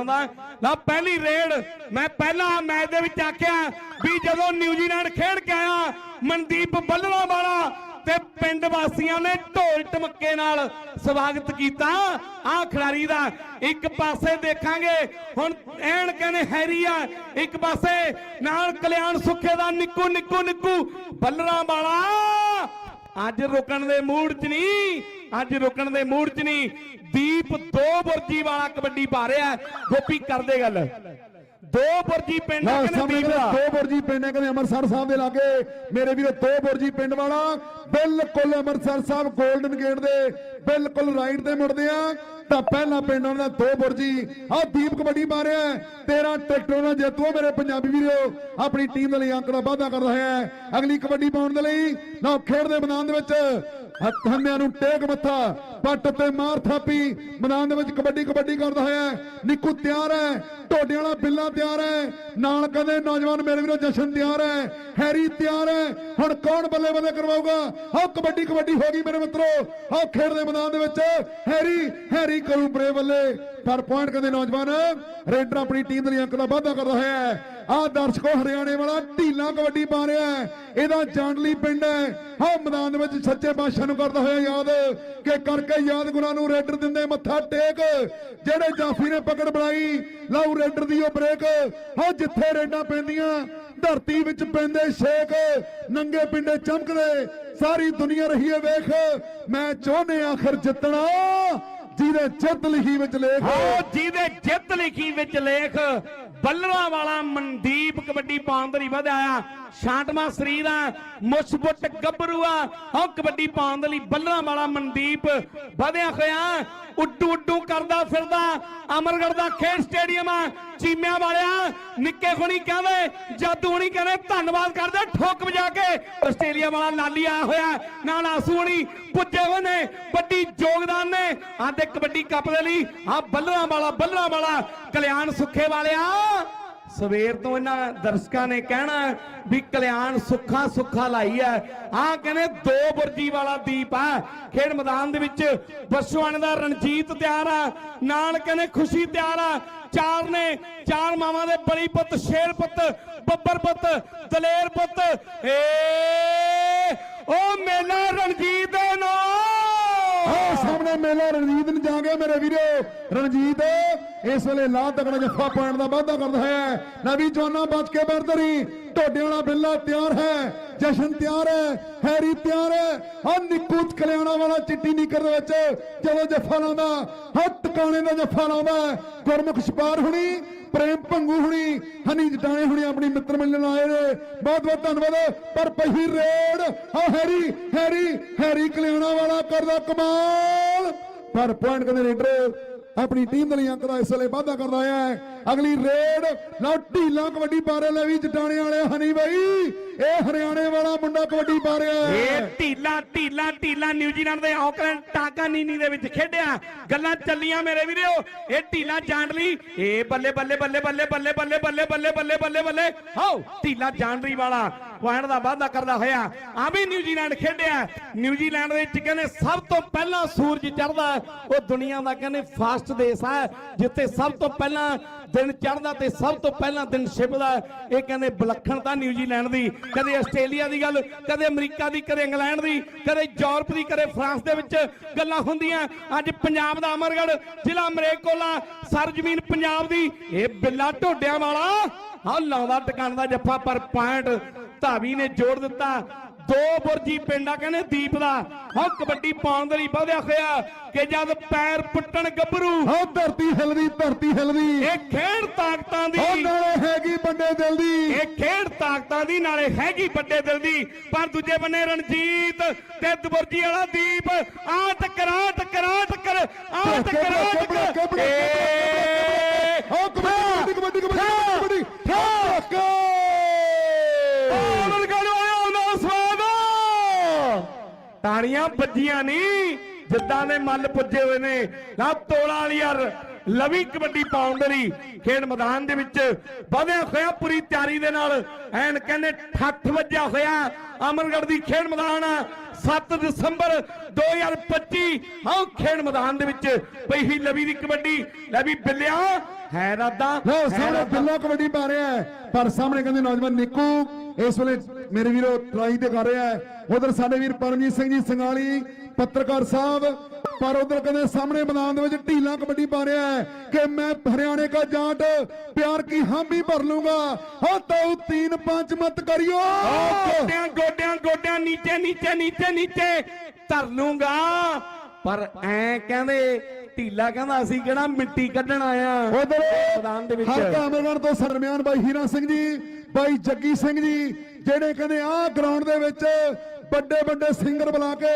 ਆਉਂਦਾ ਲਾ ਪਹਿਲੀ ਰੇਡ, ਮੈਂ ਪਹਿਲਾਂ ਮੈਚ ਦੇ ਵਿੱਚ ਆਖਿਆ ਵੀ ਜਦੋਂ ਨਿਊਜ਼ੀਲੈਂਡ ਖੇਡ ਕੇ ਆਇਆ, ਮਨਦੀਪ ਬੱਲਵਾ ਵਾਲਾ ਤੇ ਪਿੰਡ ਵਾਸੀਆਂ ਨੇ ਢੋਲ ਟਮੱਕੇ ਨਾਲ ਸਵਾਗਤ ਕੀਤਾ। ਆ ਖਿਡਾਰੀ ਦਾ ਇੱਕ ਪਾਸੇ ਦੇਖਾਂਗੇ, ਹੁਣ ਐਨ ਕਹਿੰਦੇ ਹੈਰੀ ਆ, ਇੱਕ ਪਾਸੇ ਨਾਲ ਕਲਿਆਣ ਸੁੱਖੇ ਦਾ ਨਿੱਕੂ ਨਿੱਕੂ ਨਿੱਕੂ ਬੱਲਰਾ ਵਾਲਾ ਅੱਜ ਰੁਕਣ ਦੇ ਮੂਡ 'ਚ ਨਹੀਂ। ਅੱਜ ਰੁਕਣ ਦੇ ਮੂਡ 'ਚ ਨਹੀਂ। ਦੀਪ ਦੋ ਬੁਰਜੀ ਵਾਲਾ ਕਬੱਡੀ ਪਾ ਰਿਹਾ ਗੋਪੀ ਕਰਦੇ ਗੱਲ। ਦੋ ਬੁਰਜੀ ਪਿੰਡ ਕਹਿੰਦੇ ਦਾ? ਬੁਰਜੀ ਪਿੰਡ ਕਹਿੰਦੇ ਅੰਮ੍ਰਿਤਸਰ ਸਾਹਿਬ ਦੇ ਲਾਗੇ। ਮੇਰੇ ਵੀਰੇ ਦੋ ਬੁਰਜੀ ਪਿੰਡ ਵਾਲਾ। ਬਿਲਕੁਲ ਅੰਮ੍ਰਿਤਸਰ ਸਾਹਿਬ 골ਡਨ ਗੇਟ ਦੇ। ਬਿਲਕੁਲ ਰਾਈਟ ਤੇ ਮੁੜਦੇ ਆ। ਤਾਂ ਪਹਿਲਾ ਪਿੰਡ ਉਹਨਾਂ ਦਾ ਦੋ ਬੁਰਜੀ ਆ ਦੀਪ ਕਬੱਡੀ ਪਾ ਰਿਹਾ ਹੈ। 13 ਟਰੈਕਟਰਾਂ ਨਾਲ ਜੇਤੂ ਮੇਰੇ ਪੰਜਾਬੀ ਵੀਰੋ। ਆਪਣੀ ਟੀਮ ਦੇ ਲਈ ਅੰਕ ਦਾ ਕਰ ਰਿਹਾ ਹੈ। ਅਗਲੀ ਕਬੱਡੀ ਪਾਉਣ ਦੇ ਲਈ ਨਾ ਖੇਡ ਦੇ ਮੈਦਾਨ ਦੇ ਵਿੱਚ ਹੱਥਾਂ ਨੂੰ ਟੇਕ ਮੱਥਾ, ਪੱਟ ਤੇ ਮਾਰ ਥਾਪੀ ਮੈਦਾਨ ਦੇ ਵਿੱਚ ਕਬੱਡੀ ਕਬੱਡੀ ਕਰਦਾ ਹੋਇਆ ਨਿੱਕੂ ਤਿਆਰ ਹੈ, ਢੋਡੇ ਵਾਲਾ ਬਿੱਲਾ ਤਿਆਰ ਹੈ। ਨਾਲ ਕਹਿੰਦੇ ਨੌਜਵਾਨ ਮੇਰੇ ਵੀਰੋ ਜਸ਼ਨ ਤਿਆਰ ਹੈ, ਹੈਰੀ ਤਿਆਰ ਹੈ। ਹੁਣ ਕੌਣ ਬੱਲੇ ਬੱਲੇ ਕਰਵਾਊਗਾ? ਆਹ ਕਬੱਡੀ ਕਬੱਡੀ ਹੋ ਗਈ ਮੇਰੇ ਮਿੱਤਰੋ। ਆਹ ਖੇਡ ਦੇ ਮੈਦਾਨ ਦੇ ਵਿੱਚ ਹੈਰੀ ਹੈਰੀ ਕਰੂ ਬਰੇ ਪਰ ਪੁਆਇੰਟ ਕਹਿੰਦੇ ਨੌਜਵਾਨ, ਰੇਡਰ ਆਪਣੀ ਟੀਮ ਦੇ ਲਈ ਅੰਕ ਦਾ ਵਾਅਦਾ ਕਰ ਰਿਹਾ ਹੈ। ਆਹ ਦਰਸ਼ਕੋ ਹਰਿਆਣੇ ਵਾਲਾ ਢੀਲਾ ਕਬੱਡੀ ਪਾ ਰਿਹਾ ਹੈ। ਇਹਦਾ ਜਾਂਡਲੀ ਪਿੰਡ ਹੈ। ਹਾਂ ਮੈਦਾਨ ਦੇ ਵਿੱਚ ਸੱਚੇ ਪਾਤਸ਼ਾਹ ਨੂੰ ਕਰਦਾ ਹੋਇਆ ਯਾਦ ਕਿ ਕਰਕੇ ਯਾਦ ਗੁਰਾਂ ਨੂੰ ਰੇਡਰ ਦਿੰਦੇ ਮੱਥਾ ਟੇਕ। ਜਿਹੜੇ ਜਾਫੀ ਨੇ ਪਕੜ ਬਣਾਈ ਲਾਉ ਰੇਡਰ ਦੀ ਉਹ ਬ੍ਰੇਕ ਹਾਂ ਜਿੱਥੇ ਰੇਡਾਂ ਪੈਂਦੀਆਂ, ਧਰਤੀ ਵਿੱਚ ਪੈਂਦੇ ਛੇਕ। ਨੰਗੇ ਪਿੰਡੇ ਚਮਕਦੇ, ਸਾਰੀ ਦੁਨੀਆ ਰਹੀ ਹੈ ਵੇਖ। ਮੈਂ ਚਾਹੁੰਦੇ ਆਖਰ ਜਿੱਤਣਾ। ਜਿਹਦੇ ਜਿੱਤ ਲਿਖੀ ਵਿੱਚ ਲੇਖ ਆਓ ਜਿਹਦੇ ਜਿੱਤ ਲਿਖੀ ਵਿੱਚ ਲੇਖ ਬੱਲਰਾਂ ਵਾਲਾ ਮਨਦੀਪ ਕਬੱਡੀ ਲਈ ਵਧਾਇਆ ਛਾਂਟਵਾ ਸਰੀਰ ਆ ਮੁਸ਼ਬੁੱਟ ਗੱਭਰੂ ਆ। ਆਹ ਕਬੱਡੀ ਪਾਉਣ ਦੇ ਲਈ ਬੱਲਰਾਂ ਵਾਲਾ ਮਨਦੀਪ ਵਧਿਆ ਹੋਇਆ। ਉੱਡੂ ਉੱਡੂ ਕਰਦਾ ਫਿਰਦਾ ਅਮਰਗੜ ਦਾ ਖੇਡ ਸਟੇਡੀਅਮ ਆ। ਚੀਮਿਆਂ ਵਾਲਿਆ, ਨਿੱਕੇ ਖੁਣੀ ਕਹਿੰਦੇ, ਜਾਦੂ ਹੁਣੀ ਕਹਿੰਦੇ, ਧੰਨਵਾਦ ਕਰਦੇ, ਠੋਕ ਵਜਾ ਕੇ। ਆਸਟ੍ਰੇਲੀਆ ਵਾਲਾ ਲਾਲੀ ਆਇਆ ਹੋਇਆ, ਨਾਲ ਆਸੂ ਹੁਣੀ ਪੁੱਜੇ ਹੋਏ ਨੇ, ਵੱਡੀ ਯੋਗਦਾਨ ਨੇ। ਆਂਦੇ ਕਬੱਡੀ ਕੱਪ ਦੇ ਲਈ ਆ ਬੱਲਰਾਂ ਵਾਲਾ ਬੱਲਰਾਂ ਵਾਲਾ ਕਲਿਆਣ ਸੁੱਖੇ ਵਾਲਿਆ। ਸਵੇਰ ਤੋਂ ਇਹਨਾਂ ਦਰਸ਼ਕਾਂ ਨੇ ਕਹਿਣਾ ਵੀ ਕਲਿਆਣ ਸੁੱਖਾ ਸੁੱਖਾ ਲਾਈ ਹੈ ਆ ਕਹਿੰਦੇ ਦੋ ਬੁਰਜੀ ਵਾਲਾ ਦੀਪ ਆ। ਖੇਡ ਮੈਦਾਨ ਦੇ ਵਿੱਚ ਬਸਵਾਨ ਦਾ ਰਣਜੀਤ ਤਿਆਰ ਆ। ਨਾਲ ਕਹਿੰਦੇ ਖੁਸ਼ੀ ਤਿਆਰ ਆ। ਚਾਰ ਨੇ, ਚਾਰ ਮਾਵਾਂ ਦੇ ਬਲੀ ਪੁੱਤ, ਸ਼ੇਰ ਪੁੱਤ, ਬੱਬਰ ਪੁੱਤ, ਦਲੇਰ ਪੁੱਤ। ਏ, ਉਹ ਮੇਲਾ ਰਣਜੀਤ ਦੇ ਨਾਂ ਆਹ ਸਾਹਮਣੇ ਮੇਲਾ, ਰਣਜੀਤ ਨੂੰ ਜਾ ਗਿਆ ਮੇਰੇ ਵੀਰੋ। ਰਣਜੀਤ ਇਸ ਵੇਲੇ ਲਾ ਤਕੜਾ ਜੱਫਾ ਪਾਉਣ ਦਾ ਵਾਅਦਾ ਕਰਦਾ ਹੈ। ਨਵੀਂ ਜਵਾਨਾਂ ਬਚ ਕੇ ਬਰਦਰੀ ਢੋਡੇ ਵਾਲਾ ਬਿੱਲਾ ਤਿਆਰ ਹੈ। ਜਸ਼ਨ ਤਿਆਰ ਹੈ, ਹੈਰੀ ਤਿਆਰ ਹੈ। ਹਾਂ ਨਿੱਕੂ ਕਲਿਆਣਾ ਵਾਲਾ ਚਿੱਟੀ ਨਿਕਰ ਦੇ ਵਿੱਚ ਜਦੋਂ ਜੱਫਾ ਲਾਉਂਦਾ ਹਾਂ ਟਿਕਾਣੇ ਦਾ ਜੱਫਾ ਲਾਉਂਦਾ ਗੁਰਮੁਖ ਛਪਾਰ ਹੁਣੀ, ਪ੍ਰੇਮ ਭੰਗੂ ਹੁਣੀ, ਹਨੀ ਜਟਾਣੇ ਹੁਣੀ ਆਪਣੀ ਮਿੱਤਰ ਮਿਲਣ ਆਏ ਨੇ। ਬਹੁਤ ਬਹੁਤ ਧੰਨਵਾਦ। ਪਰ ਪਹੀ ਰੇਡ ਹਾਂ ਹੈਰੀ ਹੈਰੀ ਹੈਰੀ ਕਲਿਆਣਾ ਵਾਲਾ ਕਰਦਾ ਕਮਾਲ। ਪਰ ਪੁਆਇੰਟ ਕਹਿੰਦੇ ਰੇਡਰ ਆਪਣੀ ਟੀਮ ਦੇ ਲਈ ਅੰਕ ਦਾ ਇਸ ਵੇਲੇ ਵਾਅਦਾ ਕਰਦਾ ਹੈ। ਅਗਲੀ ਰੇਡ ਲਓ ਢੀਲਾ ਕਬੱਡੀ ਪਾ ਰਿਹਾ ਵੀ ਜਟਾਣੇ ਵਾਲੇ ਹਨੀ ਬਾਈ। ਇਹ ਹਰਿਆਣੇ ਵਾਲਾ ਮੁੰਡਾ ਕਬੱਡੀ ਪਾ ਰਿਹਾ ਹੈ। ਇਹ ਢੀਲਾ ਢੀਲਾ ਢੀਲਾ ਨਿਊਜ਼ੀਲੈਂਡ ਦੇ ਆਕਲੈਂਡ ਟਾਕਾਨੀਨੀ ਦੇ ਵਿੱਚ ਖੇਡਿਆ। ਗੱਲਾਂ ਚੱਲੀਆਂ ਮੇਰੇ ਵੀਰੋ। ਇਹ ਢੀਲਾ ਜਾਂਡਲੀ ਇਹ ਬੱਲੇ ਬੱਲੇ ਬੱਲੇ ਬੱਲੇ ਬੱਲੇ ਬੱਲੇ ਬੱਲੇ ਬੱਲੇ ਬੱਲੇ ਬੱਲੇ ਬੱਲੇ ਹਾਓ, ਢੀਲਾ ਜਾਂਡਲੀ ਵਾਲਾ। ਪੁਆਇੰਟ ਦਾ ਵਾਅਦਾ ਕਰਦਾ ਹੋਇਆ। ਆ ਵੀ ਨਿਊਜ਼ੀਲੈਂਡ ਖੇਡਿਆ। ਨਿਊਜ਼ੀਲੈਂਡ ਦੇ ਵਿੱਚ ਕਹਿੰਦੇ ਸਭ ਤੋਂ ਪਹਿਲਾਂ ਸੂਰਜ ਚੜ੍ਹਦਾ ਉਹ ਦੁਨੀਆ ਦਾ ਕਹਿੰਦੇ ਫਾਸਟ ਦੇਸ਼ ਹੈ, ਜਿੱਥੇ ਸਭ ਤੋਂ ਪਹਿਲਾਂ ਦਿਨ ਚੜ੍ਹਦਾ ਤੇ ਸਭ ਤੋਂ ਪਹਿਲਾਂ ਦਿਨ ਛਿਪਦਾ ਇਹ ਕਹਿੰਦੇ ਵਿਲੱਖਣਤਾ ਨਿਊਜ਼ੀਲੈਂਡ ਦੀ। ਕਦੇ ਆਸਟ੍ਰੇਲੀਆ ਦੀ ਗੱਲ, ਕਦੇ ਅਮਰੀਕਾ ਦੀ, ਕਦੇ ਇੰਗਲੈਂਡ ਦੀ, ਕਦੇ ਯੂਰਪ ਦੀ, ਕਦੇ ਫਰਾਂਸ ਦੇ ਵਿੱਚ ਗੱਲਾਂ ਹੁੰਦੀਆਂ। ਅੱਜ ਪੰਜਾਬ ਦਾ ਅਮਰਗੜ ਜ਼ਿਲ੍ਹਾ ਮਰੇਕੋਲਾ, ਸਰਜ਼ਮੀਨ ਪੰਜਾਬ ਦੀ। ਇਹ ਬਿੱਲਾ ਢੋਡਿਆਂ ਵਾਲਾ ਹਾਂ ਲਾਉਂਦਾ ਟਿਕਾਣ ਦਾ ਜੱਫਾ ਪਰ ਪੁਆਇੰਟ ਧਾਵੀ ਨੇ ਜੋੜ ਦਿੱਤਾ। ਦੋ ਬੁਰਜੀ ਪਿੰਡਾ ਕਹਿੰਦੇ ਦੀਪ ਦਾ। ਹਾਂ ਕਬੱਡੀ ਪਾਉਣ ਦੇ ਲਈ ਵਧਿਆ ਹੋਇਆ ਕਿ ਜਦ ਪੈਰ ਪੁੱਟਣ ਗੱਭਰੂ ਹਾਂ ਧਰਤੀ ਹਿਲਦੀ ਧਰਤੀ ਹਿਲਦੀ। ਇਹ ਖੇਡ ਤਾਕਤਾਂ ਦੀ ਉਹ ਨਾਲੇ ਹੈਗੀ ਬੰਦੇ ਦਿਲ ਦੀ। ਇਹ ਖੇਡ ਤਾਕਤਾਂ ਦੀ ਨਾਲੇ ਹੈਗੀ ਵੱਡੇ ਦਿਲ ਦੀ। ਪਰ ਦੂਜੇ ਬੰਨੇ ਰਣਜੀਤ ਤੇ ਦਬੁਰਜੀ ਵਾਲਾ ਦੀਪ ਆ ਟੱਕਰਾ ਟੱਕਰਾ ਟੱਕਰ ਆ ਟੱਕਰਾ ਟੱਕਰ। ਏ ਹਾਂ ਕਬੱਡੀ ਕਬੱਡੀ ਤਾੜੀਆਂ ਵੱਜੀਆਂ ਨਹੀਂ। ਜਿੱਦਾਂ ਦੇ ਮੱਲ ਪੁੱਜੇ ਹੋਏ ਨੇ। ਨਾ ਤੋਲਾ ਵਾਲੀ ਯਾਰ ਲਵੀ ਕਬੱਡੀ ਪਾਉਣ ਦੇ ਲਈ ਖੇਡ ਮੈਦਾਨ ਦੇ ਵਿੱਚ ਵਧਿਆ ਹੋਇਆ, ਪੂਰੀ ਤਿਆਰੀ ਦੇ ਨਾਲ। ਐਨ ਕਹਿੰਦੇ ਠੱਠ ਵੱਜਿਆ ਹੋਇਆ ਅਮਰਗੜ ਦੀ ਖੇਡ ਮੈਦਾਨ ਆ। 7 ਦਸੰਬਰ 2025 ਆਹ ਖੇਡ ਮੈਦਾਨ ਦੇ ਵਿੱਚ ਪਈ ਹੀ ਲਵੀ ਦੀ ਕਬੱਡੀ। ਲਵੀ ਬਿੱਲਿਆ ਹੈ ਰਾਦਾ ਲੋ ਸਾਹਮਣੇ ਬਿੱਲੋ ਕਬੱਡੀ ਪਾ ਰਿਹਾ ਪਰ ਸਾਹਮਣੇ ਕਹਿੰਦੇ ਨੌਜਵਾਨ ਨਿੱਕੂ ਇਸ ਵੇਲੇ ਮੇਰੇ ਵੀਰੋ ਟਰਾਈ ਤੇ ਕਰ ਰਿਹਾ ਹੈ। ਉਧਰ ਸਾਡੇ ਵੀਰ ਪਰਮਜੀਤ ਸਿੰਘ ਜੀ ਸੰਗਾਲੀ ਪੱਤਰਕਾਰ ਸਾਹਿਬ ਪਰ ਉਧਰ ਕਹਿੰਦੇ ਸਾਹਮਣੇ ਮੈਦਾਨ ਦੇ ਵਿੱਚ ਢੀਲਾ ਕਬੱਡੀ ਪਾ ਰਿਹਾ ਹੈ ਕਿ ਮੈਂ ਹਰਿਆਣੇ ਦਾ ਜਾਟ ਪਿਆਰ ਕੀ ਹਾਂ ਵੀ ਭਰ ਲੂੰਗਾ। ਹੋ ਤਾਉ ਤੀਨ ਪੰਜ ਮਤ ਕਰਿਓ। ਗੋਡਿਆਂ ਗੋਡਿਆਂ ਗੋਡਿਆਂ ਨੀਚੇ ਨੀਚੇ ਨੀਚੇ ਨੀਚੇ ਧਰ ਲੂੰਗਾ। ਪਰ ਐ ਕਹਿੰਦੇ ਢੀਲਾ ਕਹਿੰਦਾ ਅਸੀਂ ਕਿਹੜਾ ਮਿੱਟੀ ਕੱਢਣ ਆਇਆ ਉਧਰ ਮੈਦਾਨ ਦੇ ਵਿੱਚ। ਹਲਕਾ ਅਮਰਗੜ ਤੋਂ ਸਰਮਿਆਨ ਬਾਈ ਹੀਰਾ ਸਿੰਘ ਜੀ ਬਾਈ ਜੱਗੀ ਸਿੰਘ ਜੀ ਜਿਹੜੇ ਕਹਿੰਦੇ ਆਹ ਗਰਾਊਂਡ ਦੇ ਵਿੱਚ ਵੱਡੇ ਵੱਡੇ ਸਿੰਗਰ ਬੁਲਾ ਕੇ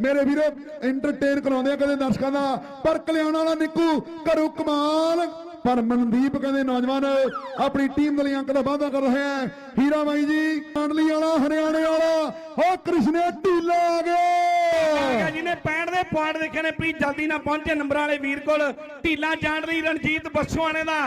ਮੇਰੇ ਵੀਰੋ ਐਂਟਰਟੇਨ ਕਰਾਉਂਦੇ ਆ ਕਦੇ ਦਰਸ਼ਕਾਂ ਦਾ। ਪਰ ਕਲਿਆਣ ਵਾਲਾ ਨਿੱਕੂ ਕਰੂ ਕਮਾਲ ਪਰ ਮਨਦੀਪ ਕਹਿੰਦੇ ਨੌਜਵਾਨ ਆਪਣੀ ਟੀਮ ਦੇ ਲਈ ਅੰਕ ਦਾ ਵਾਅਦਾ ਕਰ ਰਹੇ ਹੈ। ਹੀਰਾ ਬਾਈ ਜੀ ਮੰਡਲੀ ਵਾਲਾ ਹਰਿਆਣੇ ਵਾਲਾ ਹੋ ਕ੍ਰਿਸ਼ਨੇ ਢੀਲਾ ਆ ਗਿਆ ਜਿਹਨੇ 65 ਦੇ ਪੁਆਇੰਟ ਦੇਖੇ ਨੇ ਪਲੀਜ਼ ਜਲਦੀ ਨਾਲ ਪਹੁੰਚੇ ਨੰਬਰਾਂ ਵਾਲੇ ਵੀਰ ਕੋਲ। ਢੀਲਾ ਜਾਣ ਲਈ ਰਣਜੀਤ ਬਸਵਾਣੇ ਦਾ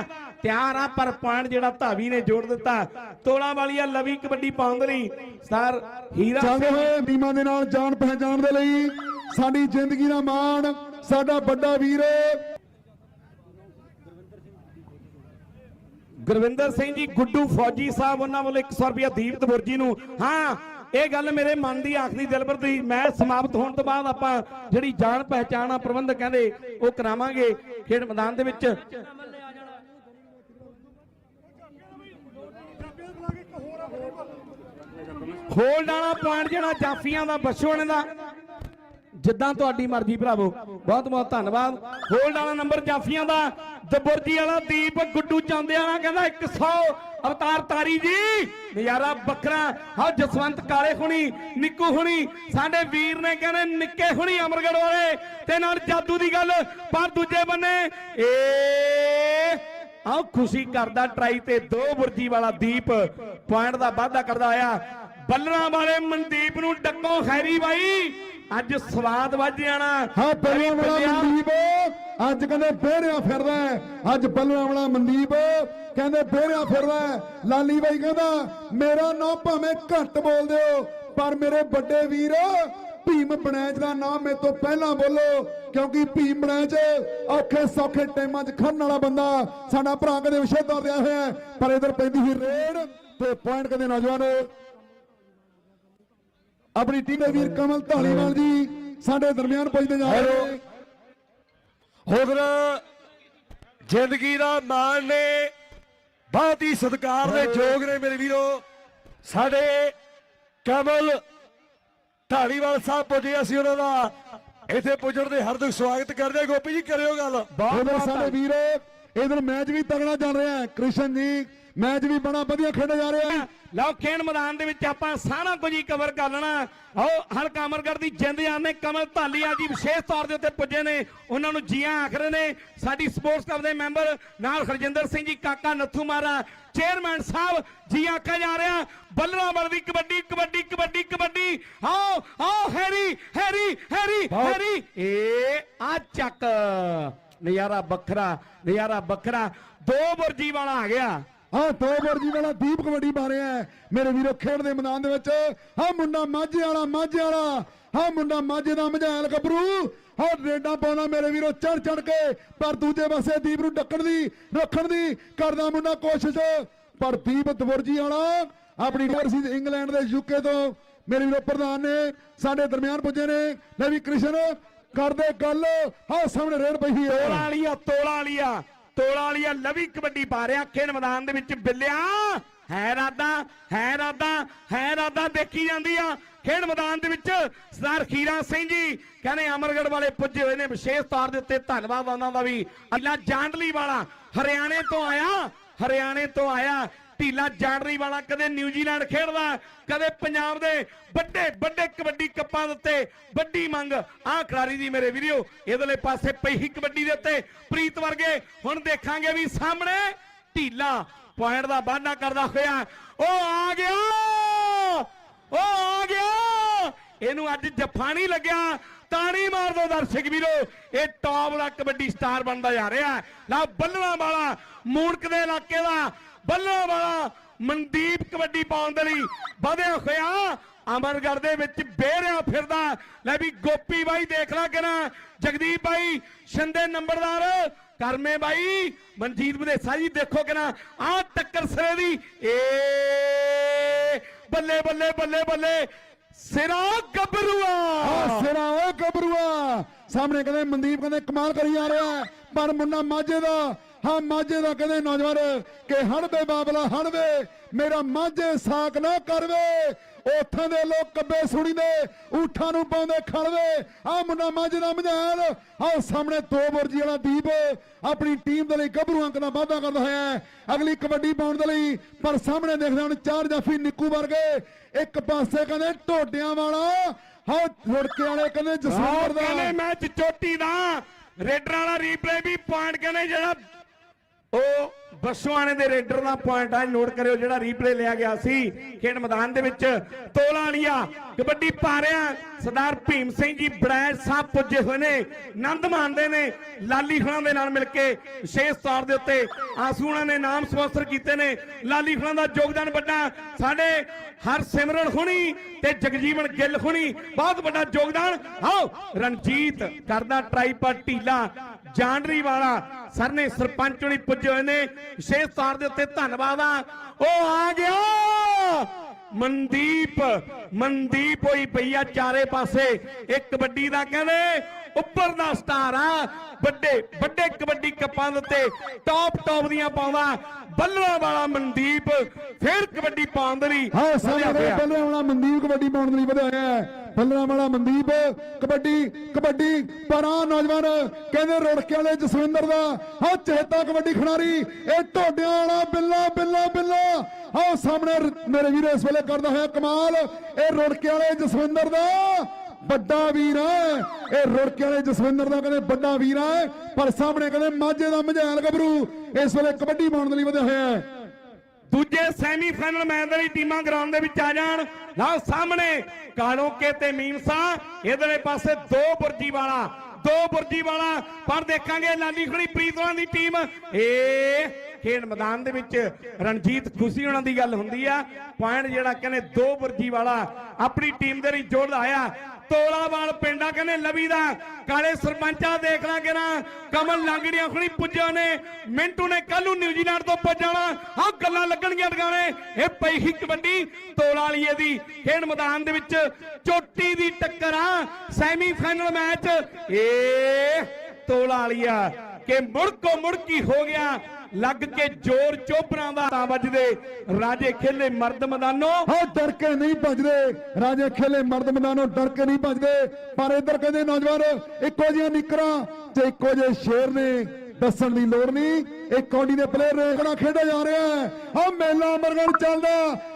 ਤਿਆਰ ਆ ਪਰ ਪੁਆਇੰਟ ਜਿਹੜਾ ਧਾਵੀ ਨੇ ਜੋੜ ਦਿੱਤਾ। ਤੋਲਾ ਵਾਲੀ ਆ ਲਵੀ ਕਬੱਡੀ ਲਈ ਸਰ ਹੀਰਾ ਚੱਲਦੇ ਹੋਏ ਬੀਮਾ ਦੇ ਨਾਲ ਜਾਣ ਪਹਿਚਾਣ ਦੇ ਲਈ। ਸਾਡੀ ਜ਼ਿੰਦਗੀ ਦਾ ਮਾਣ ਸਾਡਾ ਵੱਡਾ ਵੀਰ ਗੁਰਵਿੰਦਰ ਸਿੰਘ ਜੀ ਗੁੱਡੂ ਫੌਜੀ ਸਾਹਿਬ, ਉਹਨਾਂ ਵੱਲੋਂ 100 ਰੁਪਿਆ ਦੀਪ ਦਬੁਰਜੀ ਨੂੰ। ਹਾਂ, ਇਹ ਗੱਲ ਮੇਰੇ ਮਨ ਦੀ ਆਖਦੀ ਦਿਲਬਰ ਦੀ। ਮੈਂ ਸਮਾਪਤ ਹੋਣ ਤੋਂ ਬਾਅਦ ਆਪਾਂ ਜਿਹੜੀ ਜਾਣ ਪਹਿਚਾਣ ਆ, ਪ੍ਰਬੰਧਕ ਕਹਿੰਦੇ, ਉਹ ਕਰਾਵਾਂਗੇ ਖੇਡ ਮੈਦਾਨ ਦੇ ਵਿੱਚ। ਹੋਲਡ ਵਾਲਾ ਪੁਆਇੰਟ ਜਿਹੜਾ ਜਾਫੀਆਂ ਦਾ ਬਸ਼ੋਣ ਦਾ। ਜਿੱਦਾਂ ਤੁਹਾਡੀ ਮਰਜ਼ੀ ਭਰਾਵੋ। ਬਹੁਤ ਬਹੁਤ ਧੰਨਵਾਦ। ਹੋਲਡ ਵਾਲਾ ਨੰਬਰ ਜਾਫੀਆਂ ਦਾ ਦਬੁਰਜੀ ਵਾਲਾ ਦੀਪ ਗੁੱਡੂ ਚਾਂਦੇ ਵਾਲਾ ਕਹਿੰਦਾ 100 ਅਵਤਾਰ ਤਾਰੀ ਜੀ, ਨਜ਼ਾਰਾ ਵੱਖਰਾ। ਹਾਂ ਜਸਵੰਤ ਕਾਲੇ ਹੁਣੀ, ਨਿੱਕੂ ਹੁਣੀ, ਸਾਡੇ ਵੀਰ ਨੇ ਕਹਿੰਦੇ ਨਿੱਕੇ ਹੁਣੀ ਅਮਰਗੜ ਵਾਲੇ। ਤੇ ਨਾਲ ਜਾਦੂ ਦੀ ਗੱਲ, ਪਰ ਦੂਜੇ ਬੰਨੇ ਏ, ਆਹ ਖੁਸ਼ੀ ਕਰਦਾ ਟਰਾਈ ਤੇ ਦੋ ਬੁਰਜੀ ਵਾਲਾ ਦੀਪ, ਪੁਆਇੰਟ ਦਾ ਵਾਅਦਾ ਕਰਦਾ ਆਇਆ। ਬੱਲਰਾਂ ਵਾਲੇ ਮਨਦੀਪ ਨੂੰ ਡੱਕੋ ਖੈਰੀ ਬਾਈ ਅੱਜ ਸਵਾਦ ਵੱਜ ਜਾਣਾ ਹਾਂ ਬੱਲੂਆਂ ਵਾਲਾ। ਮਨਦੀਪ ਅੱਜ ਕਹਿੰਦੇ ਬਹਿਰਿਆ ਫਿਰਦਾ ਹੈ। ਅੱਜ ਬੱਲੂਆਂ ਵਾਲਾ ਮਨਦੀਪ ਕਹਿੰਦੇ ਬਹਿਰਿਆ ਫਿਰਦਾ। ਲਾਲੀ ਬਾਈ ਕਹਿੰਦਾ ਮੇਰਾ ਨਾਂ ਭਾਵੇਂ ਘੱਟ ਬੋਲਦੇ ਹੋ ਪਰ ਮੇਰੇ ਵੱਡੇ ਵੀਰ ਭੀਮ ਬਣੈਚ ਦਾ ਨਾਮ ਮੇਰੇ ਤੋਂ ਪਹਿਲਾਂ ਬੋਲੋ ਕਿਉਂਕਿ ਭੀਮ ਬਣੈਚ ਔਖੇ ਸੌਖੇ ਟਾਈਮਾਂ 'ਚ ਖੜਨ ਵਾਲਾ ਬੰਦਾ ਸਾਡਾ ਭਰਾ ਕਦੇ ਵਿਸ਼ੇਦਾਰ ਰਿਹਾ ਹੋਇਆ। ਪਰ ਇਧਰ ਪੈਂਦੀ ਸੀ ਰੇਡ ਤੇ ਪੁਆਇੰਟ ਕਦੇ ਨੌਜਵਾਨ ਆਪਣੀ ਟੀਮ ਦੇ ਵੀਰ ਕਮਲ ਢਾਲੀਵਾਲ ਜੀ ਸਾਡੇ ਦਰਮਿਆਨ ਪੁੱਜਦੇ ਜਾ ਰਹੇ ਉਧਰ ਜ਼ਿੰਦਗੀ ਦਾ ਮਾਣ ਨੇ ਬਹੁਤ ਹੀ ਸਤਿਕਾਰ ਦੇ ਯੋਗ ਨੇ ਮੇਰੇ ਵੀਰੋ। ਸਾਡੇ ਕਮਲ ਢਾਲੀਵਾਲ ਸਾਹਿਬ ਪੁੱਜੇ ਅਸੀਂ ਉਹਨਾਂ ਦਾ। ਇੱਥੇ ਪੁੱਜਣ ਦੇ ਹਾਰਦਿਕ ਸਵਾਗਤ ਕਰਦੇ। ਗੋਪੀ ਜੀ ਕਰਿਓ ਗੱਲ। ਉਧਰ ਸਾਡੇ ਵੀਰ ਇਧਰ ਮੈਚ ਵੀ ਤਗੜਾ ਚੱਲ ਰਿਹਾ ਹੈ। ਕ੍ਰਿਸ਼ਨ ਜੀ ਮੈਚ ਵੀ ਬੜਾ ਵਧੀਆ ਖੇਡਿਆ ਜਾ ਰਿਹਾ ਹੈ। ਲਓ ਖੇਡ ਮੈਦਾਨ ਦੇ ਵਿੱਚ ਆਪਾਂ ਸਾਰਾ ਕੁਝ ਹੀ ਕਵਰ ਕਰ ਲੈਣਾ। ਆਓ ਹਲਕਾ ਅਮਰਗੜ ਦੀ ਜਿੰਦ ਜਾਨ ਨੇ ਕਮਲ ਧਾਲੀਆ ਜੀ ਵਿਸ਼ੇਸ਼ ਤੌਰ ਦੇ ਉੱਤੇ ਪੁੱਜੇ ਨੇ। ਉਹਨਾਂ ਨੂੰ ਜੀਆਂ ਆਖਰੇ ਨੇ। ਸਾਡੀ ਸਪੋਰਟਸ ਕਲੱਬ ਦੇ ਮੈਂਬਰ ਨਾਲ ਹਰਜਿੰਦਰ ਸਿੰਘ ਜੀ ਕਾਕਾ ਨੱਥੂ ਮਾਰਾ ਚੇਅਰਮੈਨ ਸਾਹਿਬ ਜੀ ਆਖਿਆ ਜਾ ਰਿਹਾ। ਬੱਲਰਾਵਲ ਦੀ ਕਬੱਡੀ ਕਬੱਡੀ ਕਬੱਡੀ ਕਬੱਡੀ। ਆਓ ਆਓ ਹੈਰੀ ਹੈਰੀ ਹੈਰੀ ਹੈਰੀ। ਏ ਆ ਚੱਕ। ਨਜ਼ਾਰਾ ਵੱਖਰਾ ਨਜ਼ਾਰਾ ਵੱਖਰਾ। ਦੋ ਬੁਰਜੀ ਵਾਲਾ ਆ ਗਿਆ। ਹਾਂ, ਦੋ ਬਰਜੀ ਵਾਲਾ ਦੀਪ ਕਬੱਡੀ ਪਾ ਮੇਰੇ ਵੀਰੋ, ਖੇਡ ਦੇ ਮੈਦਾਨ ਦੇ ਵਿੱਚ, ਹਾਂ, ਮੁੰਡਾ ਮਾਝੇ ਵਾਲਾ ਮਾਝੇ ਵਾਲਾ। ਹਾਂ, ਮੁੰਡਾ ਮਾਝੇ ਦਾ ਮਝੈਲ ਗੱਭਰੂ। ਹਾਂ, ਰੇਡਾਂ ਪਾਉਂਦਾ ਮੇਰੇ ਵੀਰੋ ਚੜ ਚੜ ਕੇ। ਪਰ ਦੂਜੇ ਪਾਸੇ ਦੀਪ ਨੂੰ ਡੱਕਣ ਦੀ ਰੱਖਣ ਦੀ ਕਰਦਾ ਮੁੰਡਾ ਕੋਸ਼ਿਸ਼। ਪਰ ਦੀਪ ਦਵਰਜੀ ਵਾਲਾ, ਆਪਣੀ ਸੀ ਇੰਗਲੈਂਡ ਦੇ ਯੂਕੇ ਤੋਂ ਮੇਰੇ ਵੀਰੋ, ਪ੍ਰਧਾਨ ਨੇ ਸਾਡੇ ਦਰਮਿਆਨ ਪੁੱਜੇ ਨੇ। ਲੈ ਵੀ ਕ੍ਰਿਸ਼ਨ, ਕਰਦੇ ਗੱਲ। ਹਾਂ, ਸਾਹਮਣੇ ਰੇਡ ਪਈ ਹੋਈ ਤੋਲਾ ਵਾਲੀਆ ਤੋਲਾ ਵਾਲੀਆ ਤੋਲਾ ਵਾਲੀਆ ਲਵੀ ਕਬੱਡੀ ਪਾ ਰਿਹਾ ਖੇਡ ਮੈਦਾਨ ਦੇ ਵਿੱਚ ਬਿੱਲਿਆ। ਹੈ ਰਾਦਾ ਹੈ ਰਾਦਾ ਹੈ ਰਾਦਾ ਦੇਖੀ ਜਾਂਦੀ ਆ ਖੇਡ ਮੈਦਾਨ ਦੇ ਵਿੱਚ ਸਰਦਾਰ ਖੀਰਾ ਸਿੰਘ ਜੀ ਕਹਿੰਦੇ ਅਮਰਗੜ ਵਾਲੇ ਪੁੱਜੇ ਹੋਏ ਨੇ, ਵਿਸ਼ੇਸ਼ ਤੌਰ ਦੇ ਉੱਤੇ ਧੰਨਵਾਦ ਉਹਨਾਂ ਦਾ ਵੀ। ਅੱਲਾ ਜਾਂਡਲੀ ਵਾਲਾ ਹਰਿਆਣੇ ਤੋਂ ਆਇਆ, ਹਰਿਆਣੇ ਤੋਂ ਆਇਆ। ਢੀਲਾ ਜਾਣਰੀ ਵਾਲਾ ਕਦੇ ਨਿਊਜ਼ੀਲੈਂਡ ਖੇਡਦਾ, ਕਦੇ ਪੰਜਾਬ ਦੇ ਵੱਡੇ ਵੱਡੇ ਕਬੱਡੀ ਕੱਪਾਂ ਦੇ ਉੱਤੇ ਵੱਡੀ ਮੰਗ। ਆਹ ਖਿਡਾਰੀ ਦੀ ਮੇਰੇ ਵੀਡੀਓ ਇਹਦਲੇ ਪਾਸੇ ਪਈ ਹੀ ਕਬੱਡੀ ਦੇ ਉੱਤੇ। ਪ੍ਰੀਤ ਵਰਗੇ ਹੁਣ ਦੇਖਾਂਗੇ ਵੀ ਸਾਹਮਣੇ ਢੀਲਾ ਪੁਆਇੰਟ ਦਾ ਬਾਨਾ ਕਰਦਾ ਹੋਇਆ। ਉਹ ਆ ਗਿਆ! ਉਹ ਆ ਗਿਆ! ਇਹਨੂੰ ਅੱਜ ਜੱਫਾ ਨਹੀਂ ਲੱਗਿਆ। ਤਾੜੀ ਮਾਰ ਦੋ ਦਰਸ਼ਕ ਵੀਰੋ। ਇਹ ਟੌਪ ਦਾ ਕਬੱਡੀ ਸਟਾਰ ਬਣਦਾ ਜਾ ਰਿਹਾ। ਹੈ। ਲਾ ਬੱਲਣਾ ਵਾਲਾ ਮੂਣਕ ਦੇ ਇਲਾਕੇ ਦਾ ਬੱਲਣਾ ਵਾਲਾ ਮਨਦੀਪ ਕਬੱਡੀ ਪਾਉਣ ਦੇ ਲਈ ਵਧਿਆ ਹੋਇਆ। ਅਮਰਗੜ ਦੇ ਵਿੱਚ ਬੇਰਿਆ ਫਿਰਦਾ ਲੈ ਵੀ ਗੋਪੀ ਬਾਈ ਦੇਖ ਲੈ ਕਿਨਾ ਜਗਦੀਪ ਬਾਈ ਸ਼ਿੰਦੇ ਨੰਬਰਦਾਰ। ਕਰਮੇ ਬਾਈ, ਮਨਜੀਤ ਵਿਦੇਸਾ ਜੀ ਦੇਖੋ ਕਿਨਾ ਆ ਟੱਕਰ ਸਿਰੇ ਦੀ। ਏ, ਬੱਲੇ ਬੱਲੇ ਬੱਲੇ ਬੱਲੇ। ਸਿਰਾ ਗੱਭਰੂਆ। ਆ ਸਿਰਾ ਓਏ ਗੱਭਰੂਆ। ਸਾਹਮਣੇ ਕਹਿੰਦੇ ਮਨਦੀਪ ਕਹਿੰਦੇ ਕਮਾਲ ਕਰੀ ਜਾ ਰਿਹਾ ਪਰ ਮੁੰਡਾ ਮਾਝੇ ਦਾ ਹਾਂ ਮਾਝੇ ਦਾ ਕਹਿੰਦੇ ਨੌਜਵਾਨ ਕਿ ਹਣਵੇ ਬਾਬਲਾ ਹਣਵੇ ਮੇਰਾ ਮਾਝੇ ਸਾਕ ਨਾ ਕਰਵੇ ਉਠਾਂ ਦੇ ਲੋਕ ਕੱਬੇ ਸੁਣੀ ਦੇ ਊਠਾਂ ਨੂੰ ਪਾਉਂਦੇ ਖੜਵੇ ਆ ਮੁੰਡਾ ਮਾਝੇ ਦਾ ਮਝਾਲ। ਆ ਸਾਹਮਣੇ ਦੋ ਬੁਰਜੀ ਵਾਲਾ ਦੀਪ ਆਪਣੀ ਟੀਮ ਦੇ ਲਈ ਗੱਭਰੂ ਅੰਕ ਦਾ ਵਾਅਦਾ ਕਰਦਾ ਹੋਇਆ ਹੈ। ਅਗਲੀ ਕਬੱਡੀ ਪਾਉਣ ਦੇ ਲਈ ਪਰ ਸਾਹਮਣੇ ਦੇਖਦੇ ਹੁਣ ਚਾਰ ਜਾਫੀ ਨਿੱਕੂ ਵਰਗੇ। ਇੱਕ ਪਾਸੇ ਕਹਿੰਦੇ ਢੋਡਿਆਂ ਵਾਲਾ ਹਾਂ ਰੁੜਕੇ ਵਾਲੇ ਕਹਿੰਦੇ ਆਹ ਕਹਿੰਦੇ ਦਾ। ਮੈਚ ਚੋਟੀ ਦਾ। ਰੇਡਰ ਵਾਲਾ ਰੀਪਲੇ ਵੀ ਪੁਆਇੰਟ ਕਹਿੰਦੇ ਜਿਹੜਾ ਉਹ ਬਸਵਾਣੇ ਦੇ ਰੇਡਰ ਦਾ ਪੁਆਇੰਟ ਆ ਨੋਟ ਕਰਿਓ ਜਿਹੜਾ ਰੀਪਲੇ ਲਿਆ ਗਿਆ ਸੀ ਖੇਡ ਮੈਦਾਨ ਦੇ ਵਿੱਚ। ਤੋਲਾ ਵਾਲੀਆ, ਕਬੱਡੀ ਪਾ ਸਰਦਾਰ ਭੀਮ ਸਿੰਘ ਜੀ ਬੜੈਚ ਸਾਹਿਬ ਪੁੱਜੇ ਹੋਏ ਨੇ, ਆਨੰਦ ਮਾਣਦੇ ਨੇ, ਲਾਲੀ ਖਾਂ ਦੇ ਨਾਲ ਮਿਲ ਕੇ ਵਿਸ਼ੇਸ਼ ਤੌਰ ਦੇ ਉੱਤੇ ਆਸੂਣਾ ਨੇ ਨਾਮ ਸਪਾਂਸਰ ਕੀਤੇ ਨੇ। ਲਾਲੀ ਖਾਂ ਦਾ ਯੋਗਦਾਨ ਵੱਡਾ, ਸਾਡੇ ਹਰ ਸਿਮਰਨ ਹੁਣੀ ਤੇ ਜਗਜੀਵਨ ਗਿੱਲ ਹੁਣੀ, ਬਹੁਤ ਵੱਡਾ ਯੋਗਦਾਨ। ਆਓ, ਰਣਜੀਤ ਕਰਦਾ ਟਰਾਈਪਰ ਢੀਲਾ ਜਾਂਡਰੀ ਵਾਲਾ ਸਰ ਨੇ ਸਰਪੰਚ ਹੁਣੀ ਪੁੱਜੇ ਹੋਏ ਨੇ। ਵਿਸ਼ੇਸ਼ ਤੌਰ ਦੇ ਉੱਤੇ ਧੰਨਵਾਦ ਆ। ਉਹ ਆ ਗਿਆ। ਮਨਦੀਪ ਮਨਦੀਪ ਹੋਈ ਪਈ ਆ ਚਾਰੇ ਪਾਸੇ। ਇੱਕ ਕਬੱਡੀ ਦਾ ਕਹਿੰਦੇ ਉੱਪਰ ਦਾ ਸਟਾਰ ਆ। ਵੱਡੇ ਵੱਡੇ ਕਬੱਡੀ ਕੱਪਾਂ ਦੇ ਉੱਤੇ ਟੌਪ ਟੌਪ ਦੀਆਂ ਪਾਉਂਦਾ ਬੱਲਵਾ ਵਾਲਾ ਮਨਦੀਪ। ਫਿਰ ਕਬੱਡੀ ਪਾਉਣ ਦੇ ਲਈ ਹਾਂ ਵਧਿਆ ਸਾਹਮਣੇ ਹੋਇਆ। ਬੱਲੇ ਵਾਲਾ ਮਨਦੀਪ ਕਬੱਡੀ ਪਾਉਣ ਦੇ ਲਈ ਵਧਿਆ ਹੋਇਆ ਹੈ। ਬੱਲਰਾ ਵਾਲਾ ਮਨਦੀਪ ਕਬੱਡੀ ਕਬੱਡੀ ਪਰਾਂ ਨੌਜਵਾਨ ਕਹਿੰਦੇ ਰੁੜਕੇ ਵਾਲੇ ਜਸਵਿੰਦਰ ਦਾ। ਹਾਂ ਚੇਤਾ ਕਬੱਡੀ ਖਿਡਾਰੀ ਇਹ ਢੋਡਿਆਂ ਵਾਲਾ ਬਿੱਲਾ ਬਿੱਲਾ ਬਿੱਲਾ। ਹਾਂ ਸਾਹਮਣੇ ਮੇਰੇ ਵੀਰ ਇਸ ਵੇਲੇ ਕਰਦਾ ਹੋਇਆ ਕਮਾਲ ਇਹ ਰੁੜਕੇ ਵਾਲੇ ਜਸਵਿੰਦਰ ਦਾ। ਵੱਡਾ ਵੀਰ ਹੈ। ਇਹ ਰੁੜਕੇ ਵਾਲੇ ਜਸਵਿੰਦਰ ਦਾ ਕਹਿੰਦੇ ਵੱਡਾ ਵੀਰ ਹੈ। ਪਰ ਸਾਹਮਣੇ ਕਹਿੰਦੇ ਮਾਝੇ ਦਾ ਮਝੈਲ ਗੱਭਰੂ। ਇਸ ਵੇਲੇ ਕਬੱਡੀ ਪਾਉਣ ਦੇ ਲਈ ਵਧਿਆ ਹੋਇਆ ਹੈ। ਦੂਜੇ ਸੈਮੀਫਾਈਨਲ ਮੈਚ ਦੇ ਲਈ ਟੀਮਾਂ ਗਰਾਊਂਡ ਦੇ ਵਿੱਚ ਆ ਜਾਣ। ਲਓ ਸਾਹਮਣੇ ਕਾਲੋਕੇ ਤੇ ਮੀਮਸਾ ਇਧਰਲੇ ਪਾਸੇ ਦੋ ਬੁਰਜੀ ਵਾਲਾ ਦੋ ਬੁਰਜੀ ਵਾਲਾ ਪਰ ਦੇਖਾਂਗੇ ਲਾਲੀ ਖੜੀ ਪ੍ਰੀਤਵਾਂ ਦੀ ਟੀਮ। ਏ ਖੇਡ ਮੈਦਾਨ ਦੇ ਵਿੱਚ ਰਣਜੀਤ ਖੁਸ਼ੀ ਉਹਨਾਂ ਦੀ ਗੱਲ ਹੁੰਦੀ ਆ। ਪੁਆਇੰਟ ਜਿਹੜਾ ਕਹਿੰਦੇ ਦੋ ਬੁਰਜੀ ਵਾਲਾ ਆਪਣੀ ਟੀਮ ਦੇ ਲਈ ਜੋੜ ਆਇਆ। ਤੋਲਾਵਾਲ ਪਿੰਡਾ ਕਹਿੰਦੇ ਲਵੀ ਦਾ। ਕਾਲੇ ਸਰਪੰਚਾ ਦੇਖ ਲਾਂਗੇ ਨਾ, ਕਮਲ ਲੰਗੜੀਆਂ ਖੜੀ ਪੁੱਜੋ ਨੇ, ਮਿੰਟੂ ਨੇ ਕੱਲ ਨੂੰ ਨਿਊਜ਼ੀਲੈਂਡ ਤੋਂ ਪੁੱਜਣਾ। ਹਾਂ ਗੱਲਾਂ ਲੱਗਣਗੀਆਂ ਟਿਕਾਣੇ ਇਹ ਪਈ ਹੀ ਕਬੱਡੀ ਤੋਲਾਲੀਏ ਦੀ। ਖੇਡ ਮੈਦਾਨ ਦੇ ਵਿੱਚ ਚੋਟੀ ਦੀ ਟੱਕਰ ਆ ਸੈਮੀਫਾਈਨਲ ਮੈਚ ਏ ਤੋਲਾਲੀਆ ਕਿ ਮੁੜਕੋ ਮੁੜਕੀ ਹੋ ਗਿਆ? ਲੱਗ ਕੇ ਜ਼ੋਰ ਚੋਬਰਾਂ ਦਾ ਤਾਂ ਵੱਜਦੇ। ਰਾਜੇ ਖੇਲੇ ਮਰਦ ਮੈਦਾਨੋ। ਹਾਂ ਡਰ ਕੇ ਨਹੀਂ ਭੱਜਦੇ। ਰਾਜੇ ਖੇਲੇ ਮਰਦ ਮੈਦਾਨੋਂ ਡਰ ਕੇ ਨਹੀਂ ਭੱਜਦੇ। ਪਰ ਇੱਧਰ ਕਹਿੰਦੇ ਨੌਜਵਾਨ, ਇੱਕੋ ਜਿਹੀਆਂ ਨਿਕਰਾਂ ਤੇ ਇੱਕੋ ਜਿਹੇ ਸ਼ੇਰ ਨੇ। ਦੱਸਣ ਦੀ ਲੋੜ ਨਹੀਂ। ਇਹ ਕੌਡੀ ਦੇ ਪਲੇਅਰ ਨੇ ਖੇਡਿਆ ਜਾ ਰਿਹਾ ਹੈ। ਹਾਂ ਮੇਲਾ ਮਰਗਣ ਚੱਲਦਾ।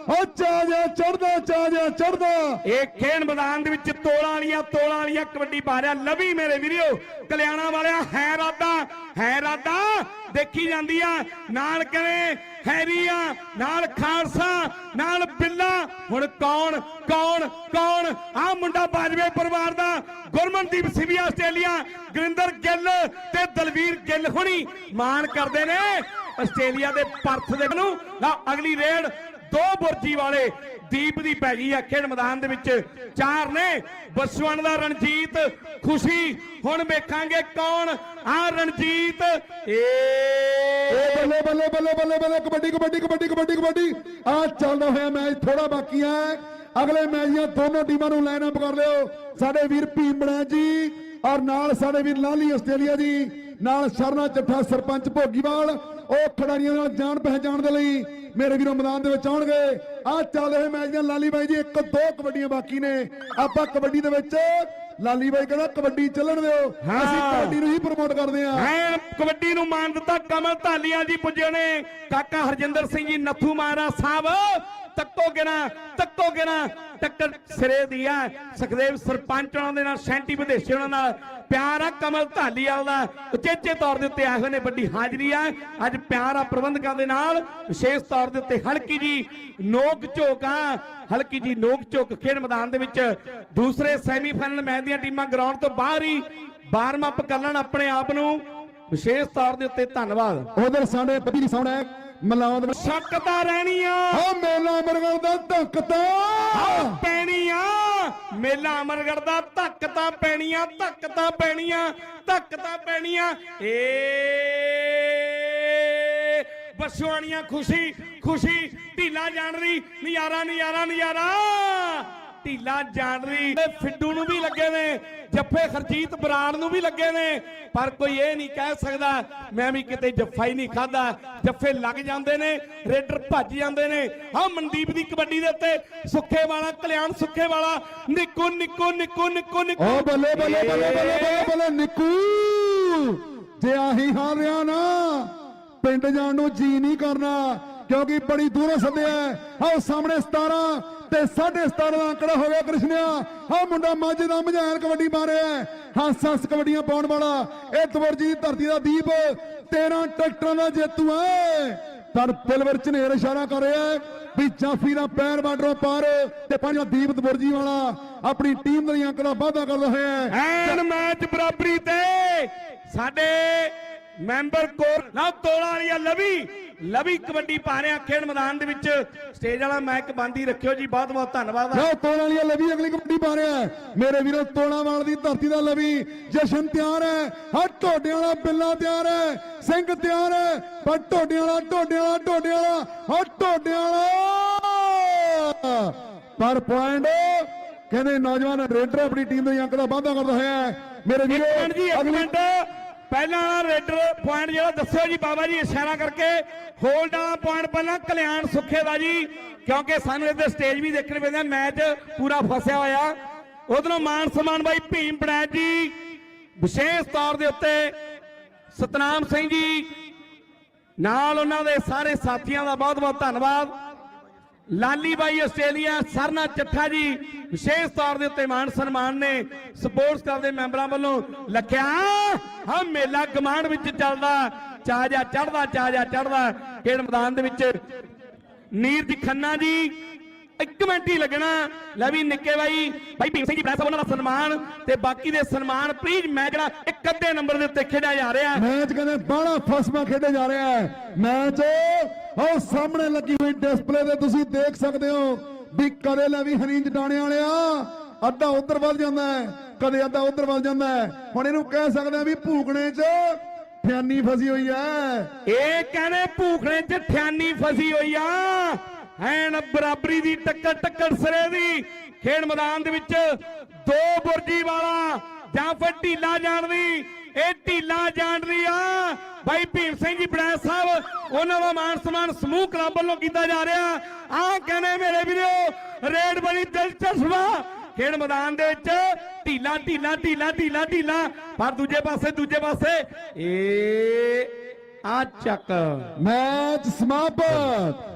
ਹਾਂ ਚਾ ਜਾ ਚੜਦਾ ਚਾ ਚੜਦਾ ਇਹ ਖੇਡ ਮੈਦਾਨ ਦੇ ਵਿੱਚ ਤੋਲਾਂ ਵਾਲੀਆਂ ਤੋਲਾਂ ਵਾਲੀਆਂ ਕਬੱਡੀ ਪਾ ਰਿਹਾ ਲਵੀ ਮੇਰੇ ਵੀਰੋ। ਕਲਿਆਣਾ ਵਾਲਿਆ, ਹੈ ਰਾਦਾ ਹੈ ਰਾਦਾ ਦੇਖੀ ਜਾਂਦੀ ਆ। ਨਾਲ ਕਰੇ ਹੈਰੀਆ ਨਾਲ ਖਾਲਸਾ, ਨਾਲ ਬਿੱਲਾ। ਹੁਣ ਕੌਣ ਕੌਣ ਕੌਣ? ਆ ਮੁੰਡਾ ਬਾਜਵੇ ਪਰਿਵਾਰ ਦਾ, ਗੁਰਮਨਦੀਪ ਸਿਵੀ ਆਸਟ੍ਰੇਲੀਆ, ਗੁਰਿੰਦਰ ਗਿੱਲ ਤੇ ਦਲਵੀਰ ਗਿੱਲ ਹੁਣੀ ਮਾਣ ਕਰਦੇ ਨੇ। ਆਸਟ੍ਰੇਲੀਆ ਦੇ ਪਰਥ ਦੇ ਨੂੰ। ਨਾ ਅਗਲੀ ਰੇਡ, ਦੋ ਬੁਰਜੀ ਵਾਲੇ ਦੀਪ ਦੀ ਪੈ ਆ ਖੇਡ ਮੈਦਾਨ ਦੇ ਵਿੱਚ। ਚਾਰ ਨੇ ਬਸਵਣ ਦਾ ਰਣਜੀਤ, ਖੁਸ਼ੀ, ਹੁਣ ਵੇਖਾਂਗੇ ਕੌਣ? ਆ ਰਣਜੀਤ, ਏ। ਬੱਲੇ ਬੱਲੇ ਬੱਲੇ ਬੱਲੇ ਬੱਲੇ, ਕਬੱਡੀ ਕਬੱਡੀ ਕਬੱਡੀ ਕਬੱਡੀ ਕਬੱਡੀ। ਆ ਚੱਲਦਾ ਹੋਇਆ ਮੈਚ ਥੋੜਾ ਬਾਕੀ ਹੈ ਅਗਲੇ ਮੈਚ ਦੀਆਂ ਦੋਨੋਂ ਟੀਮਾਂ ਨੂੰ ਲਾਈਨ ਅਪ ਕਰ ਲਿਓ। ਸਾਡੇ ਵੀਰ ਭੀਮੜਾ ਜੀ ਔਰ ਨਾਲ ਸਾਡੇ ਵੀਰ ਲਾਲੀ ਆਸਟ੍ਰੇਲੀਆ ਜੀ। ਨਾਲ ਸ਼ਰਨਾ ਚੱਠਾ, ਸਰਪੰਚ ਭੋਗੀਵਾਲ। ਉਹ ਖਿਡਾਰੀਆਂ ਨਾਲ ਜਾਣ ਪਹਿਚਾਣ ਦੇ ਲਈ ਮੇਰੇ ਵੀਰੋ ਮੈਦਾਨ ਦੇ ਵਿੱਚ ਆਉਣਗੇ। ਆ ਚੱਲ ਰਹੇ ਮੈਚ ਦੀਆਂ ਲਾਲੀ ਬਾਈ ਜੀ ਇੱਕ ਦੋ ਕਬੱਡੀਆਂ ਬਾਕੀ ਨੇ। ਆਪਾਂ ਕਬੱਡੀ ਦੇ ਵਿੱਚ ਲਾਲੀ ਬਾਈ ਕਹਿੰਦਾ ਕਬੱਡੀ ਚੱਲਣ ਦਿਓ। ਹਾਂ। ਅਸੀਂ ਕਬੱਡੀ ਨੂੰ ਹੀ ਪ੍ਰਮੋਟ ਕਰਦੇ ਹਾਂ। ਐ ਕਬੱਡੀ ਨੂੰ ਮਾਨ ਦਿੱਤਾ ਕਮਲ ਧਾਲੀਆਂ ਜੀ ਪੁੱਜੇ ਨੇ। ਕਾਕਾ ਹਰਜਿੰਦਰ ਸਿੰਘ ਜੀ ਨੱਥੂ ਮਾਰਾ ਸਾਹਿਬ ਤੱਕੋ ਗਿਣਾ ਤੱਕੋ ਗਿਣਾ ਟੱਕਰ ਸਿਰੇ ਦੀ ਆ, ਸੁਖਦੇਵ ਸਰਪੰਚ ਉਹਨਾਂ ਦੇ ਨਾਲ, ਸੈਂਟੀ ਵਿਦੇਸ਼ੀ ਉਹਨਾਂ ਨਾਲ। ਪਿਆਰ ਆ ਕਮਲ ਧਾਲੀਵਾਲ ਦਾ। ਉਚੇਚੇ ਤੌਰ ਦੇ ਉੱਤੇ ਆਏ ਹੋਏ ਨੇ ਵੱਡੀ ਹਾਜ਼ਰੀ ਆ। ਅੱਜ ਪਿਆਰ ਆ ਪ੍ਰਬੰਧਕਾਂ ਦੇ ਨਾਲ। ਵਿਸ਼ੇਸ਼ ਤੌਰ ਦੇ ਉੱਤੇ ਹਲਕੀ ਜੀ ਨੋਕ ਝੋਕ ਆ। ਹਲਕੀ ਜੀ ਨੋਕ ਝੋਕ ਖੇਡ ਮੈਦਾਨ ਦੇ ਵਿੱਚ। ਦੂਸਰੇ ਸੈਮੀਫਾਈਨਲ ਮੈਚ ਦੀਆਂ ਟੀਮਾਂ ਗਰਾਊਂਡ ਤੋਂ ਬਾਹਰ ਹੀ ਵਾਰਮ ਅਪ ਕਰ ਲੈਣ ਆਪਣੇ ਆਪ ਨੂੰ। ਵਿਸ਼ੇਸ਼ ਤੌਰ ਦੇ ਉੱਤੇ ਧੰਨਵਾਦ। ਉਧਰ ਸਾਡੇ ਪਤੀ ਸਾਹਮਣੇ ਮਲਾਉਦ ਸ਼ੱਕਤਾ ਰਹਿਣੀ ਆ ਹਾਂ ਮੇਲਾ ਮਰਗਲ ਦਾ ਧੱਕਤਾ ਪੈਣੀ ਆ ਮੇਲਾ ਅਮਰਗੜ ਦਾ ਧੱਕ ਤਾਂ ਪੈਣੀਆਂ ਧੱਕ ਤਾਂ ਪੈਣੀਆਂ ਧੱਕ ਤਾਂ ਪੈਣੀਆਂ। ਏ ਬਸਵਾਣੀਆਂ ਖੁਸ਼ੀ ਖੁਸ਼ੀ ਢੀਲਾ ਜਾਣ ਰਹੀ ਨਜ਼ਾਰਾ ਨਜ਼ਾਰਾ ਨਜ਼ਾਰਾ ਢੀਲਾ ਜਾਣ ਤੇ ਫਿੱਡੂ ਨੂੰ ਵੀ ਲੱਗੇ ਨੇ, ਜੱਫੇ ਖਰਜੀਤ ਬਰਾੜ ਨੂੰ ਵੀ ਲੱਗੇ ਨੇ। ਪਰ ਕੋਈ ਇਹ ਨਹੀਂ ਕਹਿ ਸਕਦਾ, ਮੈਂ ਵੀ ਕਿਤੇ ਜੱਫਾ ਹੀ ਨਹੀਂ ਖਾਦਾ ਜੱਫੇ ਲੱਗ ਜਾਂਦੇ ਨੇ, ਰੇਡਰ ਭੱਜ ਜਾਂਦੇ ਨੇ। ਹਾਂ ਮਨਦੀਪ ਦੀ ਕਬੱਡੀ ਦੇ ਉੱਤੇ ਸੁੱਖੇ ਵਾਲਾ ਕਲਿਆਣ ਸੁੱਖੇ ਵਾਲਾ ਨਿੱਕੂ ਨਿੱਕੂ ਨਿੱਕੂ ਨਿੱਕੂ ਨਿੱਕੂ। ਓ ਬੱਲੇ ਬੱਲੇ ਬੱਲੇ ਬੱਲੇ ਬੱਲੇ ਬੱਲੇ, ਨਿੱਕੂ। ਜੇ ਆਹੀ ਹਾਲ ਰਿਹਾ ਨਾ, ਪਿੰਡ ਜਾਣ ਨੂੰ ਜੀ ਨਹੀਂ ਕਰਨਾ, ਕਿਉਂਕਿ ਬੜੀ ਦੂਰੋਂ ਸੱਦਿਆ ਆਓ ਸਾਹਮਣੇ 17 ਤੇ 17.5 ਦਾ ਅੰਕੜਾ ਹੋ ਗਿਆ ਕ੍ਰਿਸ਼ਨਿਆ। ਹਾਂ ਮੁੰਡਾ ਮਾਝੇ ਦਾ ਮਝਾਰ ਕਬੱਡੀ ਮਾਰਿਆ ਹੱਸ ਹੱਸ ਕਬੱਡੀਆਂ ਪਾਉਣ ਵਾਲਾ। ਇਹ ਤਵਰਜੀ ਧਰਤੀ ਦਾ ਦੀਪ। 13 ਟਰੈਕਟਰਾਂ ਦਾ ਜੇਤੂ ਹੈ। ਪਰ ਪਿਲਵਰ ਝਨੇਰ ਇਸ਼ਾਰਾ ਕਰ ਰਿਹਾ ਹੈ ਵੀ ਜਾਫੀ ਦਾ ਪੈਰ ਬਾਰਡਰੋਂ ਪਾਰ ਤੇ ਪੰਜਵਾਂ ਦੀਪ ਦਬੁਰਜੀ ਵਾਲਾ ਆਪਣੀ ਟੀਮ ਦੇ ਅੰਕੜਾ ਵਾਧਾ ਕਰਦਾ ਹੋਇਆ ਹੈ। ਐਨ ਮੈਚ ਬਰਾਬਰੀ ਤੇ ਸਾਡੇ ਮੈਂਬਰ ਕੋਰ ਨਾ ਤੋਲਾ ਵਾਲੀ ਲਵੀ। ਲਵੀ ਕਬੱਡੀ ਪਾ ਰਿਹਾ ਖੇਡ ਮੈਦਾਨ ਦੇ ਵਿੱਚ। ਸਟੇਜ ਵਾਲਾ ਮੈਚ ਬੰਦੀ ਰੱਖਿਓ ਜੀ। ਬਹੁਤ ਬਹੁਤ ਧੰਨਵਾਦ। ਲਓ ਤੋਲਾਂ ਵਾਲੀ ਲਵੀ ਅਗਲੀ ਕਬੱਡੀ ਪਾ ਹੈ। ਮੇਰੇ ਵੀਰੋ ਤੋਲਾਵਾਲ ਦੀ ਧਰਤੀ ਦਾ ਲਵੀ। ਜਸ਼ਨ ਤਿਆਰ ਹੈ। ਹਾਂ ਢੋਡੇ ਵਾਲਾ ਬਿੱਲਾ ਤਿਆਰ ਹੈ। ਸਿੰਘ ਤਿਆਰ ਹੈ। ਪਰ ਢੋਡੇ ਵਾਲਾ ਢੋਡੇ ਵਾਲਾ ਢੋਡੇ ਵਾਲਾ ਹਾਂ ਢੋਡੇ ਵਾਲਾ। ਪਰ ਪੁਆਇੰਟ ਕਹਿੰਦੇ ਨੌਜਵਾਨ ਰੇਡਰ ਆਪਣੀ ਟੀਮ ਦੇ ਅੰਕ ਦਾ ਵਾਅਦਾ ਕਰਦਾ ਹੋਇਆ ਹੈ। ਮੇਰੇ ਵੀਰੋ ਅਗਲੀ ਪਹਿਲਾਂ ਵਾਲਾ ਰੇਡਰ ਪੁਆਇੰਟ ਜਿਹੜਾ ਦੱਸਿਓ ਜੀ ਬਾਬਾ ਜੀ, ਇਸ਼ਾਰਾ ਕਰਕੇ। ਹੋਲਡ ਵਾਲਾ ਪੁਆਇੰਟ ਪਹਿਲਾਂ, ਕਲਿਆਣ ਸੁੱਖੇ ਦਾ ਜੀ। ਕਿਉਂਕਿ ਸਾਨੂੰ ਇਹਦੇ ਸਟੇਜ ਵੀ ਦੇਖਣੇ ਪੈਂਦਾ ਮੈਚ ਪੂਰਾ ਫਸਿਆ ਹੋਇਆ। ਉਧਰੋਂ ਮਾਨ ਸਨਮਾਨ ਬਾਈ ਭੀਮ ਬੜੈਤ ਜੀ। ਵਿਸ਼ੇਸ਼ ਤੌਰ ਦੇ ਉੱਤੇ ਸਤਨਾਮ ਸਿੰਘ ਜੀ। ਨਾਲ ਉਹਨਾਂ ਦੇ ਸਾਰੇ ਸਾਥੀਆਂ ਦਾ ਬਹੁਤ ਬਹੁਤ ਧੰਨਵਾਦ। ਲਾਲੀ ਬਾਈ ਆਸਟ੍ਰੇਲੀਆ, ਸਰਨਾ ਚੱਠਾ ਜੀ, ਵਿਸ਼ੇਸ਼ ਤੌਰ ਦੇ ਉੱਤੇ ਮਾਨ ਸਨਮਾਨ ਨੇ ਸਪੋਰਟਸ ਕਲੱਬ ਦੇ ਮੈਂਬਰਾਂ ਵੱਲੋਂ ਲਖਿਆ ਹਾਂ ਮੇਲਾ ਗਮਾਂਡ ਵਿੱਚ ਚੱਲਦਾ ਚਾਜਾ ਚੜਦਾ ਚਾਜਾ ਚੜਦਾ ਖੇਡ ਮੈਦਾਨ ਦੇ ਵਿੱਚ। ਨੀਰਜ ਖੰਨਾ ਜੀ ਇੱਕ ਮਿੰਟ ਹੀ ਲੱਗਣਾ। ਲੈ ਵੀ ਨਿੱਕੇ ਬਾਈ। ਬਾਈ ਭੀਮ ਸਿੰਘ ਜੀ ਸਾਹਿਬ ਉਹਨਾਂ ਦਾ ਸਨਮਾਨ ਤੇ ਬਾਕੀ ਦੇ ਸਨਮਾਨ ਪਲੀਜ਼ ਮੈਚ ਜਿਹੜਾ ਇੱਕ ਅੱਧੇ ਨੰਬਰ ਦੇ ਉੱਤੇ ਖੇਡਿਆ ਜਾ ਰਿਹਾ। ਮੈਚ ਕਹਿੰਦੇ ਬਾਹਲਾ ਫਸਮਾ ਖੇਡਿਆ ਜਾ ਰਿਹਾ ਹੈ। ਮੈਚ ਉਹ ਸਾਹਮਣੇ ਲੱਗੀ ਹੋਈ ਡਿਸਪਲੇ ਤੇ ਤੁਸੀਂ ਦੇਖ ਸਕਦੇ ਹੋ ਵੀ ਕਦੇ ਲੈ ਵੀ ਹਰੀਂ ਜਟਾਣੇ ਵਾਲਿਆ ਅੱਧਾ ਉਧਰ ਵੱਲ ਜਾਂਦਾ ਹੈ ਕਦੇ ਅੱਧਾ ਉਧਰ ਵੱਲ ਜਾਂਦਾ ਹੈ। ਹੁਣ ਇਹਨੂੰ ਕਹਿ ਸਕਦੇ ਆ ਵੀ ਭੂਕਣੇ 'ਚ ਫਿਆਨੀ ਫਸੀ ਹੋਈ ਹੈ। ਇਹ ਕਹਿੰਦੇ ਭੂਖਣੇ ਚ ਠਿਆਨੀ ਫਸੀ ਹੋਈ ਆ। ਐਨ ਬਰਾਬਰੀ ਦੀ ਟੱਕਰ ਟੱਕਰ ਸਰੇ ਦੀ। ਖੇਡ ਮੈਦਾਨ ਦੇ ਵਿੱਚ ਦੋ ਬੁਰਜੀ ਵਾਲਾ ਜਾਂ ਫਿਰ ਢੀਲਾ ਜਾਣਦੀ ਇਹ ਢੀਲਾ ਜਾਣਦੀ ਆ। ਬਾਈ ਭੀਮ ਸਿੰਘ ਜੀ ਬੜੈਤ ਸਾਹਿਬ, ਉਹਨਾਂ ਦਾ ਮਾਨ ਸਨਮਾਨ ਸਮੂਹ ਕਲੱਬ ਵੱਲੋਂ ਕੀਤਾ ਜਾ ਰਿਹਾ। ਆਹ ਕਹਿੰਦੇ ਮੇਰੇ ਵੀਰੋ, ਰੇਡ ਬੜੀ ਦਿਲਚਸਪ ਆ। ਖੇਡ ਮੈਦਾਨ ਦੇ ਵਿੱਚ ਢੀਲਾ ਢੀਲਾ ਢੀਲਾ ਢੀਲਾ ਢੀਲਾ। ਪਰ ਦੂਜੇ ਪਾਸੇ ਦੂਜੇ ਪਾਸੇ ਏ ਆ ਚੱਕ। ਮੈਚ ਸਮਾਪਤ।